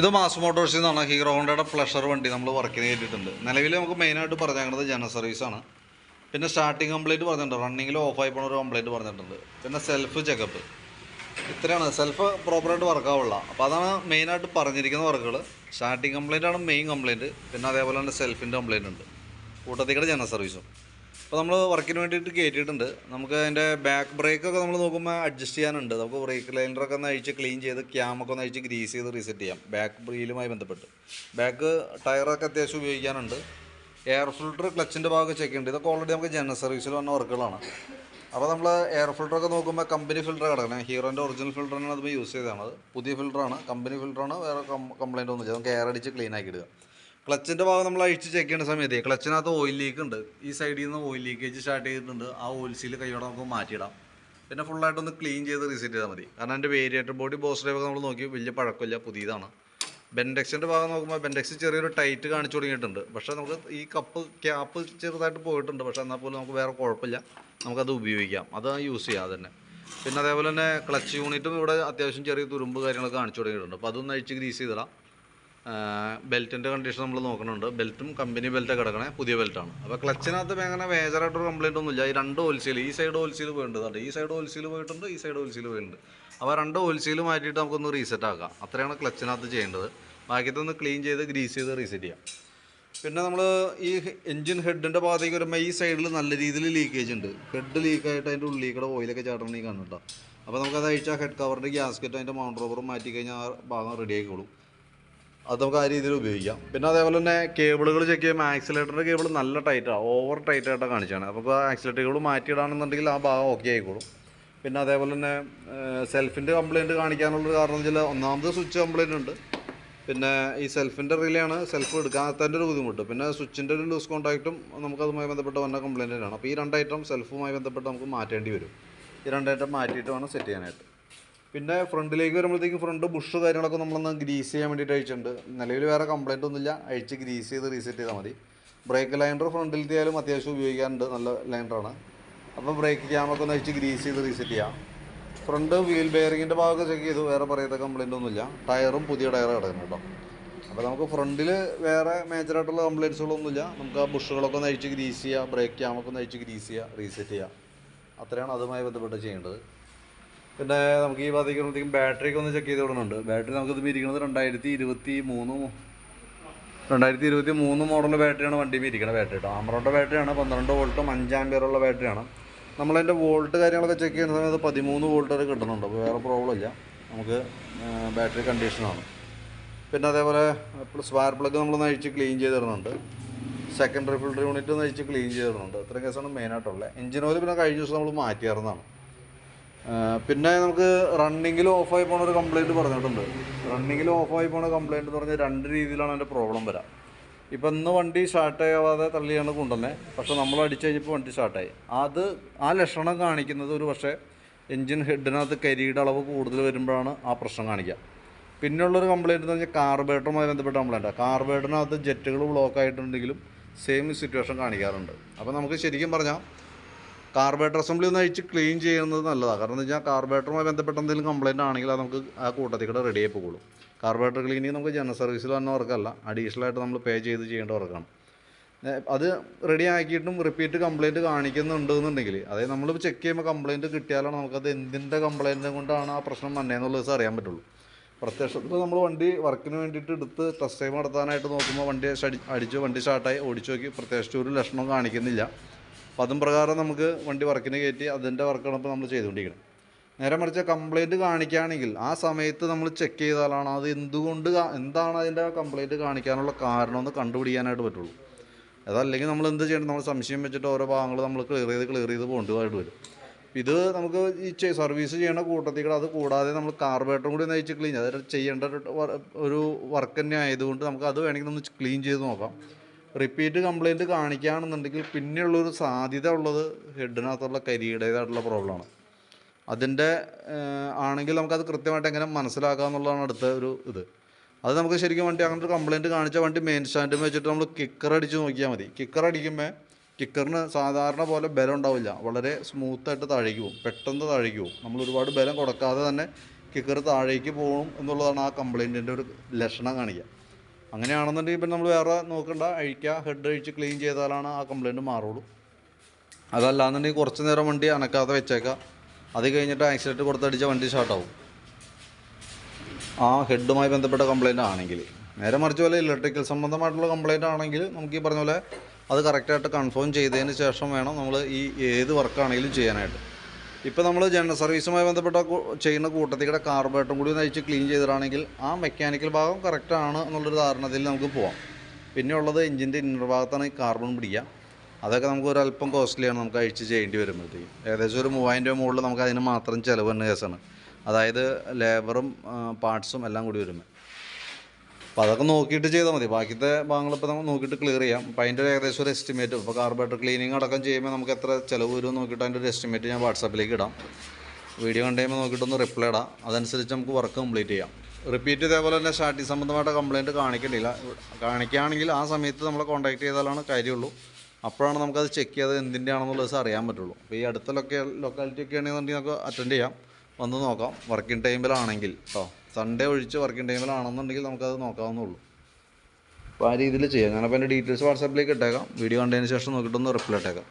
ഇത് മാസ് മോട്ടോഴ്സിൽ നിന്നാണ്. ഹീറോ ഹോണ്ടയുടെ പ്ലഷർ വണ്ടി നമ്മൾ വർക്കിന് കയറ്റിയിട്ടുണ്ട്. നിലവിൽ നമുക്ക് മെയിനായിട്ട് പറഞ്ഞേക്കുന്നത് ജന സർവീസാണ് പിന്നെ സ്റ്റാർട്ടിങ് കംപ്ലൈന്റ് പറഞ്ഞിട്ടുണ്ട്. റണ്ണിങ്ങിൽ ഓഫായി പോണ ഒരു കംപ്ലൈന്റ് പറഞ്ഞിട്ടുണ്ട്. പിന്നെ സെൽഫ് ചെക്കപ്പ് ഇത്രയാണ്. സെൽഫ് പ്രോപ്പറായിട്ട് വർക്കാവുള്ള അപ്പോൾ അതാണ് മെയിനായിട്ട് പറഞ്ഞിരിക്കുന്ന വർക്കുകൾ സ്റ്റാർട്ടിങ് കംപ്ലൈന്റ് ആണ് മെയിൻ കംപ്ലൈന്റ് പിന്നെ അതേപോലെ തന്നെ സെൽഫിന്റെ കംപ്ലൈന്റ് ഉണ്ട്. കൂട്ടത്തിക്കടെ ജന സർവീസും അപ്പോൾ നമ്മൾ വർക്കിന് വേണ്ടിയിട്ട് കയറ്റിയിട്ടുണ്ട് നമുക്ക് അതിന്റെ ബാക്ക് ബ്രേക്കൊക്കെ നമ്മൾ നോക്കുമ്പോൾ അഡ്ജസ്റ്റ് ചെയ്യാനുണ്ട്. നമുക്ക് ബ്രേക്ക് ലൈനറൊക്കെ ഒന്ന് അഴിച്ച് ക്ലീൻ ചെയ്ത് ക്യാമൊക്കെ ഒന്ന് അഴിച്ച് ഗ്രീസ് ചെയ്ത് റീസെറ്റ് ചെയ്യാം. ബാക്ക് ബ്രീലുമായി ബന്ധപ്പെട്ട്. ബാക്ക് ടയറൊക്കെ അത്യാവശ്യം ഉപയോഗിക്കാനുണ്ട്. എയർ ഫിൽട്ടർ ക്ലച്ചിന്റെ ഭാഗം ചെക്ക് ചെയ്യുന്നുണ്ട് ഇതൊക്കെ ഓൾറെഡി നമുക്ക് ജനറൽ സർവീസിൽ വന്ന വർക്കുകളാണ്. അപ്പോൾ നമ്മൾ എയർ ഫിൽറ്ററൊക്കെ നോക്കുമ്പോൾ കമ്പനി ഫിൽറ്റർ കിടക്കണം. ഹീറോന്റെ ഒറിജിനൽ ഫിൽറ്ററാണ് അത് യൂസ് ചെയ്തതാണ് പുതിയ ഫിൽറ്ററാണ് കമ്പനി ഫിൽറ്ററാണ് വേറെ കംപ്ലൈന്റ് ഒന്നുമില്ല നമുക്ക് എയർ അടിച്ച് ക്ലീൻ ആക്കി ഇടുക ക്ലച്ചിന്റെ ഭാഗം നമ്മൾ അഴിച്ച് ചെക്ക് ചെയ്യുന്ന സമയത്ത് ക്ലച്ചിനകത്ത് ഓയിൽ ലീക്ക് ഉണ്ട്. ഈ സൈഡിൽ നിന്ന് ഓയിൽ ലീക്കേജ് സ്റ്റാർട്ട് ചെയ്തിട്ടുണ്ട്. ആ ഓയിൽ സീൽ കൈയോടെ നമുക്ക് മാറ്റിയിടാം. പിന്നെ ഫുള്ളായിട്ടൊന്ന് ക്ലീൻ ചെയ്ത് റീസെറ്റ് ചെയ്താൽ മതി. കാരണം എന്റെ വേരിയേറ്റർ ബോഡി ബോസ് ഡ്രൈവൊക്കെ നമ്മൾ നോക്കി വലിയ പഴക്കമില്ല പുതിയതാണ്. ബെൻഡെക്സിന്റെ ഭാഗം നോക്കുമ്പോൾ ബെൻഡെക്സ് ചെറിയൊരു ടൈറ്റ് കാണിച്ചു തുടങ്ങിയിട്ടുണ്ട്. പക്ഷേ നമുക്ക് ഈ കപ്പ് ക്യാപ്പ് ചെറുതായിട്ട് പോയിട്ടുണ്ട്. പക്ഷേ എന്നാൽ പോലും നമുക്ക് വേറെ കുഴപ്പമില്ല. നമുക്കത് ഉപയോഗിക്കാം. അത് യൂസ് ചെയ്യാം തന്നെ പിന്നെ അതേപോലെ തന്നെ ക്ലച്ച് യൂണിറ്റും ഇവിടെ അത്യാവശ്യം ചെറിയ തുരുമ്പ് കാര്യങ്ങളൊക്കെ കാണിച്ചു തുടങ്ങിയിട്ടുണ്ട്. അപ്പോൾ അതൊന്ന് അഴിച്ച് ഗ്രീസ് ചെയ്തിടാം. ബെൽറ്റിന്റെ കണ്ടീഷൻ നമ്മൾ നോക്കുന്നുണ്ട് ബെൽറ്റും കമ്പനി ബെൽറ്റൊക്കെ കിടക്കണേ പുതിയ ബെൽറ്റാണ് അപ്പോൾ ക്ലച്ചിനകത്ത് അങ്ങനെ മേജറായിട്ടൊരു കംപ്ലൈന്റ് ഒന്നുമില്ല. ഈ രണ്ട് ഓൽസീൽ ഈ സൈഡ് ഓൽസീൽ പോയിട്ടുണ്ട് ഈ സൈഡ് ഓൽസീൽ പോയിട്ടുണ്ട് ഈ സൈഡ് ഓൽസീൽ പോയിട്ടുണ്ട് അപ്പോൾ രണ്ട് ഓൽസീൽ മാറ്റിയിട്ട് നമുക്കൊന്ന് റീസെറ്റ് ആക്കാം. അത്രയാണ് ക്ലച്ചിനകത്ത് ചെയ്യേണ്ടത്. ബാക്കിയത്തൊന്ന് ക്ലീൻ ചെയ്ത് ഗ്രീസ് ചെയ്ത് റീസെറ്റ് ചെയ്യാം. പിന്നെ നമ്മൾ ഈ എൻജിൻ ഹെഡിന്റെ ഭാഗത്തേക്ക് വരുമ്പോൾ ഈ സൈഡിൽ നല്ല രീതിയിൽ ലീക്കേജ് ഉണ്ട്. ഹെഡ് ലീക്കായിട്ട് അതിന്റെ ഉള്ളിൽ ഓയിലൊക്കെ ഈ കാണുന്നുണ്ടോ? അപ്പോൾ നമുക്കത് അഴിച്ചാൽ ഹെഡ് കവറിന്റെ ഗ്യാസ്കറ്റ് അതിന്റെ മൗണ്ട് റോബറും മാറ്റി കഴിഞ്ഞാൽ ആ ഭാഗം റെഡി ആയിക്കോളും. അത് നമുക്ക് ആ രീതിയിൽ ഉപയോഗിക്കാം. പിന്നെ അതേപോലെ തന്നെ കേബിളുകൾ ചെക്ക് ചെയ്യുമ്പോൾ ആക്സിലേറ്ററിന്റെ കേബിൾ നല്ല ടൈറ്റാണ് ഓവർ ടൈറ്റ് ആയിട്ടാണ് കാണിച്ചാണ് അപ്പോൾ ആക്സിലേറ്റർ കേബിൾ മാറ്റിയിടാണെന്നുണ്ടെങ്കിൽ ആ ഭാഗം ഓക്കെ ആയിക്കോളും. പിന്നെ അതേപോലെ തന്നെ സെൽഫിന്റെ കംപ്ലയിന്റ് കാണിക്കാനുള്ള കാരണം വെച്ചാൽ ഒന്നാമത് സ്വിച്ച് കംപ്ലയിന്റ് ഉണ്ട്. പിന്നെ ഈ സെൽഫിന്റെ റിലേ ആണ് സെൽഫ് എടുക്കാത്തതിന്റെ ഒരു ബുദ്ധിമുട്ട്. പിന്നെ സ്വിച്ചിന്റെ ഒരു ലൂസ് കോൺടാക്റ്റും നമുക്കതുമായി ബന്ധപ്പെട്ട് വന്ന കംപ്ലയിന്റ് ആണ് അപ്പോൾ ഈ രണ്ട് ഐറ്റം സെൽഫുമായി ബന്ധപ്പെട്ട് നമുക്ക് മാറ്റേണ്ടി വരും. ഈ രണ്ട് ഐറ്റം മാറ്റിയിട്ട് വേണം സെറ്റ് ചെയ്യാനായിട്ട്. പിന്നെ ഫ്രണ്ടിലേക്ക് വരുമ്പോഴത്തേക്കും ഫ്രണ്ട് ബുഷ് കാര്യങ്ങളൊക്കെ നമ്മളൊന്ന് ഗ്രീസ് ചെയ്യാൻ വേണ്ടിയിട്ട് അയച്ചിട്ടുണ്ട് നിലവിൽ വേറെ കംപ്ലൈന്റ് ഒന്നുമില്ല. അഴിച്ച് ഗ്രീസ് ചെയ്ത് റീസെറ്റ് ചെയ്താൽ മതി. ബ്രേക്ക് ലൈനർ ഫ്രണ്ടിലത്തെയാലും അത്യാവശ്യം ഉപയോഗിക്കാനുണ്ട് നല്ല ലൈൻഡറാണ് അപ്പോൾ ബ്രേക്ക് ക്യാമൊക്കെ ഒന്ന് അഴിച്ച് ഗ്രീസ് ചെയ്ത് റീസെറ്റ് ചെയ്യാം. ഫ്രണ്ട് വീൽ ബെയറിങ്ങിന്റെ ഭാഗമൊക്കെ ചെക്ക് ചെയ്തു. വേറെ പറയത്തെ കംപ്ലൈന്റ് ഒന്നുമില്ല. ടയറും പുതിയ ടയർ കിടക്കുന്നു കേട്ടോ. അപ്പോൾ നമുക്ക് ഫ്രണ്ടിൽ വേറെ മേജറായിട്ടുള്ള കംപ്ലയിൻസുകളൊന്നുമില്ല നമുക്ക് ആ ബുഷുകളൊക്കെ ഒന്ന് അഴിച്ച് ഗ്രീസ് ചെയ്യുക ബ്രേക്ക് ക്യാമൊക്കെ ഒന്ന് അഴിച്ച് ഗ്രീസ് ചെയ്യുക റീസെറ്റ് ചെയ്യുക അത്രയാണ് അതുമായി ബന്ധപ്പെട്ട് ചെയ്യേണ്ടത്. പിന്നെ നമുക്ക് ഈ ഭാഗത്തേക്ക് ബാറ്ററി ഒന്ന് ചെക്ക് ചെയ്ത് കൊടുക്കുന്നുണ്ട്. ബാറ്ററി നമുക്കിത് ഇരിക്കുന്നത് രണ്ടായിരത്തി ഇരുപത്തി മൂന്ന് രണ്ടായിരത്തി ഇരുപത്തി മൂന്ന് മോഡൽ ബാറ്ററിയാണ് വണ്ടി ഇരിക്കുന്നത് ബാറ്ററി കേട്ടോ ആമറോന്റെ ബാറ്ററിയാണ് പന്ത്രണ്ട് വോൾട്ടും അഞ്ചാമ്പിയറുള്ള ബാറ്ററിയാണ് നമ്മളതിന്റെ വോൾട്ട് കാര്യങ്ങളൊക്കെ ചെക്ക് ചെയ്യുന്ന സമയത്ത് പതിമൂന്ന് വോൾട്ട് വരെ കിട്ടുന്നുണ്ട്. അപ്പോൾ വേറെ പ്രോബ്ലം ഇല്ല. നമുക്ക് ബാറ്ററി കണ്ടീഷനാണ് പിന്നെ അതേപോലെ സ്പാർ പ്ലഗ് നമ്മൾ നയിച്ച് ക്ലീൻ ചെയ്ത് തരുന്നുണ്ട്. സെക്കൻഡറി ഫിൽട്ടർ യൂണിറ്റ് നയിച്ച് ക്ലീൻ ചെയ്ത് തരുന്നുണ്ട്. ഇത്രയും കേസാണ് മെയിനായിട്ടുള്ളത് എഞ്ചിൻ ഓയിൽ പിന്നെ കഴിഞ്ഞ ദിവസം നമ്മൾ മാറ്റിയായിരുന്നതാണ് പിന്നെ നമുക്ക് റണ്ണിങ്ങിൽ ഓഫായി പോണ ഒരു കംപ്ലൈന്റ് പറഞ്ഞിട്ടുണ്ട്. റണ്ണിങ്ങിൽ ഓഫായി പോണ കംപ്ലൈന്റ് എന്ന് പറഞ്ഞാൽ രണ്ട് രീതിയിലാണ് അതിന്റെ പ്രോബ്ലം വരാം. ഇപ്പം ഇന്ന് വണ്ടി സ്റ്റാർട്ട് ആവാതെ തള്ളിയാണ് കൊണ്ടുവന്നത് പക്ഷേ നമ്മൾ അടിച്ചു കഴിഞ്ഞപ്പോൾ വണ്ടി സ്റ്റാർട്ടായി അത് ആ ലക്ഷണം കാണിക്കുന്നത് ഒരു പക്ഷേ എൻജിൻ ഹെഡിനകത്ത് കരിയുടെ അളവ് കൂടുതൽ വരുമ്പോഴാണ് ആ പ്രശ്നം കാണിക്കുക. പിന്നെയുള്ളൊരു കംപ്ലൈന്റ് എന്ന് പറഞ്ഞാൽ കാർബേറ്ററുമായി ബന്ധപ്പെട്ട കംപ്ലൈന്റാണ് കാർബേറ്ററിനകത്ത് ജെറ്റുകൾ ബ്ലോക്ക് ആയിട്ടുണ്ടെങ്കിലും സെയിം സിറ്റുവേഷൻ കാണിക്കാറുണ്ട്. അപ്പോൾ നമുക്ക് ശരിക്കും പറഞ്ഞാൽ കാർബേറ്റർ അസംബ്ലി ഒന്ന് അഴിച്ച് ക്ലീൻ ചെയ്യുന്നത് നല്ലതാണ് കാരണം എന്ന് വെച്ചാൽ കാർബേറ്ററുമായി ബന്ധപ്പെട്ട എന്തെങ്കിലും കംപ്ലയിന്റ് ആണെങ്കിൽ അത് നമുക്ക് ആ കൂട്ടത്തിൽ കൂടെ റെഡി ആയി പോകുള്ളൂ കാർബേറ്റർ ക്ലീനിങ് നമുക്ക് ജനറൽ സർവീസിൽ വന്ന വർക്കല്ല. അഡീഷണൽ ആയിട്ട് നമ്മൾ പേ ചെയ്ത് ചെയ്യേണ്ട വർക്കാണ്. അത് റെഡി ആക്കിയിട്ടും റിപ്പീറ്റ് കംപ്ലയിന്റ് കാണിക്കുന്നുണ്ട് എന്നുണ്ടെങ്കിൽ അതായത് നമ്മൾ ചെക്ക് ചെയ്യുമ്പോൾ കംപ്ലയിന്റ് കിട്ടിയാലാണ് നമുക്കത് എന്തിന്റെ കംപ്ലയിന്റ് കൊണ്ടാണ് ആ പ്രശ്നം വന്നതെന്നുള്ളത് ദിവസം അറിയാൻ പറ്റുള്ളൂ. പ്രത്യക്ഷത്തിൽ നമ്മൾ വണ്ടി വർക്കിന് വേണ്ടിയിട്ട് എടുത്ത് ടെസ്റ്റ് ടൈം നടത്താനായിട്ട് നോക്കുമ്പോൾ വണ്ടി അടിച്ചു വണ്ടി സ്റ്റാർട്ടായി ഓടിച്ചു നോക്കി പ്രത്യേകിച്ച് ഒരു ലക്ഷണവും കാണിക്കുന്നില്ല. അപ്പം അതും പ്രകാരം നമുക്ക് വണ്ടി വർക്കിന് കയറ്റി അതിന്റെ വർക്കാണ് ഇപ്പോൾ നമ്മൾ ചെയ്തുകൊണ്ടിരിക്കുന്നത് നേരെ മറിച്ച് കംപ്ലൈന്റ് കാണിക്കുകയാണെങ്കിൽ ആ സമയത്ത് നമ്മൾ ചെക്ക് ചെയ്താലാണ് അത് എന്തുകൊണ്ട് എന്താണ് അതിന്റെ കംപ്ലൈന്റ് കാണിക്കാനുള്ള കാരണം കാരണമെന്ന് കണ്ടുപിടിക്കാനായിട്ട് പറ്റുള്ളൂ. അതല്ലെങ്കിൽ നമ്മൾ എന്ത് ചെയ്യണം? നമ്മൾ സംശയം വെച്ചിട്ട് ഓരോ ഭാഗങ്ങൾ നമ്മൾ ക്ലിയർ ചെയ്ത് ക്ലിയർ ചെയ്ത് പോകേണ്ടതായിട്ട് വരും. ഇത് നമുക്ക് ഈ സർവീസ് ചെയ്യണ കൂട്ടത്തിൽ കൂടെ അത് കൂടാതെ നമ്മൾ കാർബേറ്ററും കൂടി നയിച്ച് ക്ലീൻ അതായത് ചെയ്യേണ്ട ഒരു വർക്ക് തന്നെ ആയതുകൊണ്ട് നമുക്ക് അത് വേണമെങ്കിൽ ഒന്ന് ക്ലീൻ ചെയ്ത് നോക്കാം. റിപ്പീറ്റ് കംപ്ലൈന്റ് കാണിക്കുകയാണെന്നുണ്ടെങ്കിൽ പിന്നെയുള്ളൊരു സാധ്യത ഉള്ളത് ഹെഡിനകത്തുള്ള കരിയുടേതായിട്ടുള്ള പ്രോബ്ലമാണ് അതിന്റെ ആണെങ്കിൽ നമുക്കത് കൃത്യമായിട്ട് എങ്ങനെ മനസ്സിലാക്കുക എന്നുള്ളതാണ് അടുത്ത ഒരു ഇത്. അത് നമുക്ക് ശരിക്കും വണ്ടി അങ്ങനെ ഒരു കംപ്ലയിന്റ് കാണിച്ച വണ്ടി മെയിൻ സ്റ്റാൻഡിൽ വെച്ചിട്ട് നമ്മൾ കിക്കർ അടിച്ച് നോക്കിയാൽ മതി. കിക്കർ അടിക്കുമ്പോൾ കിക്കറിന് സാധാരണ പോലെ ബലം ഉണ്ടാവില്ല. വളരെ സ്മൂത്തായിട്ട് താഴേക്ക് പെട്ടെന്ന് താഴേക്ക് പോകും. നമ്മൾ ഒരുപാട് ബലം കൊടുക്കാതെ തന്നെ കിക്കർ താഴേക്ക് പോകും എന്നുള്ളതാണ് ആ കംപ്ലയിന്റിന്റെ ഒരു ലക്ഷണം കാണിക്കുക. അങ്ങനെയാണെന്നുണ്ടെങ്കിൽ ഇപ്പം നമ്മൾ വേറെ നോക്കണ്ട. അഴിക്കുക ഹെഡ് അഴിച്ച് ക്ലീൻ ചെയ്താലാണ് ആ കംപ്ലൈന്റ് മാറുള്ളൂ. അതല്ലാന്നുണ്ടെങ്കിൽ കുറച്ച് നേരം വണ്ടി അനക്കാതെ വെച്ചേക്കാം. അത് കഴിഞ്ഞിട്ട് ആക്സിഡന്റ് കൊടുത്തടിച്ച വണ്ടി സ്റ്റാർട്ടാവും ആ ഹെഡുമായി ബന്ധപ്പെട്ട കംപ്ലയിന്റ് ആണെങ്കിൽ. നേരെ മറിച്ച് പോലെ ഇലക്ട്രിക്കൽ സംബന്ധമായിട്ടുള്ള കംപ്ലയിന്റ് ആണെങ്കിൽ നമുക്ക് ഈ പറഞ്ഞ പോലെ അത് കറക്റ്റായിട്ട് കൺഫേം ചെയ്തതിന് ശേഷം വേണം നമ്മൾ ഈ ഏത് വർക്കാണെങ്കിലും ചെയ്യാനായിട്ട്. ഇപ്പോൾ നമ്മൾ ജനറൽ സർവീസുമായി ബന്ധപ്പെട്ട ചെയ്യുന്ന ചെയ്യുന്ന കൂടെ കൂടി നയിച്ച് ക്ലീൻ ചെയ്തിട്ടാണെങ്കിൽ ആ മെക്കാനിക്കൽ ഭാഗം കറക്റ്റാണ് എന്നുള്ളൊരു ധാരണത്തിൽ നമുക്ക് പോവാം. പിന്നെ ഉള്ളത് എഞ്ചിന്റെ ഇന്നർ ഭാഗത്താണ് ഈ കാർബൺ പിടിക്കുക. അതൊക്കെ നമുക്ക് ഒരു അല്പം കോസ്റ്റ്ലിയാണ് നമുക്ക് അഴിച്ച് ചെയ്യേണ്ടി വരുമ്പോഴത്തേക്കും. ഏകദേശം ഒരു മൂവായിരം രൂപ മുകളിൽ നമുക്ക് അതിന് മാത്രം ചിലവ് തന്നെ കേസാണ് അതായത് ലേബറും പാർട്സും എല്ലാം കൂടി വരുമ്പോൾ അപ്പോൾ അതൊക്കെ നോക്കിയിട്ട് ചെയ്താൽ മതി. ബാക്കിത്തെ ഭാഗങ്ങളിപ്പോൾ നമുക്ക് നോക്കിയിട്ട് ക്ലിയർ ചെയ്യാം. അപ്പോൾ അതിന്റെ ഒരു ഏകദേശം ഒരു എസ്റ്റിമേറ്റ് ഇപ്പോൾ കാർബറേറ്റർ ക്ലീനിങ് അടക്കം ചെയ്യുമ്പോൾ നമുക്ക് എത്ര ചിലവ് വരും നോക്കിയിട്ട് അതിന്റെ ഒരു എസ്റ്റിമേറ്റ് ഞാൻ വാട്സാപ്പിലേക്ക് ഇടാം. വീഡിയോ കണ്ടു നോക്കിയിട്ടൊന്ന് റിപ്ലൈ ഇടാം. അതനുസരിച്ച് നമുക്ക് വർക്ക് കംപ്ലീറ്റ് ചെയ്യാം. റിപ്പീറ്റ് ഇതേപോലെ തന്നെ സ്റ്റാർട്ടിങ് സംബന്ധമായിട്ട് കംപ്ലയിന്റ് കാണിക്കേണ്ടില്ല കാണിക്കുകയാണെങ്കിൽ ആ സമയത്ത് നമ്മളെ കോൺടാക്ട് ചെയ്താലാണ് കാര്യമുള്ളൂ. അപ്പോഴാണ് നമുക്കത് ചെക്ക് ചെയ്ത് എന്തിന്റെ ആണെന്നുള്ളത് അറിയാൻ പറ്റുള്ളൂ. അപ്പോൾ ഈ അടുത്ത ലൊക്കെ ലൊക്കാലിറ്റി ഒക്കെ ആണെന്നുണ്ടെങ്കിൽ നമുക്ക് അറ്റൻഡ് ചെയ്യാം. വന്ന് നോക്കാം. വർക്കിംഗ് ടൈമിലാണെങ്കിൽ കേട്ടോ സൺഡേ ഒഴിച്ച് വർക്കിംഗ് ടൈമിലാണെന്നുണ്ടെങ്കിൽ നമുക്കത് നോക്കാവുന്നുള്ളൂ അപ്പോൾ ആ രീതിയിൽ ചെയ്യാം. ഞാനപ്പോൾ എന്റെ ഡീറ്റെയിൽസ് വാട്സാപ്പിലേക്ക് ഇട്ടേക്കാം. വീഡിയോ കണ്ടതിന് ശേഷം നോക്കിയിട്ടൊന്ന് റിപ്ലൈ ഇട്ടേക്കാം.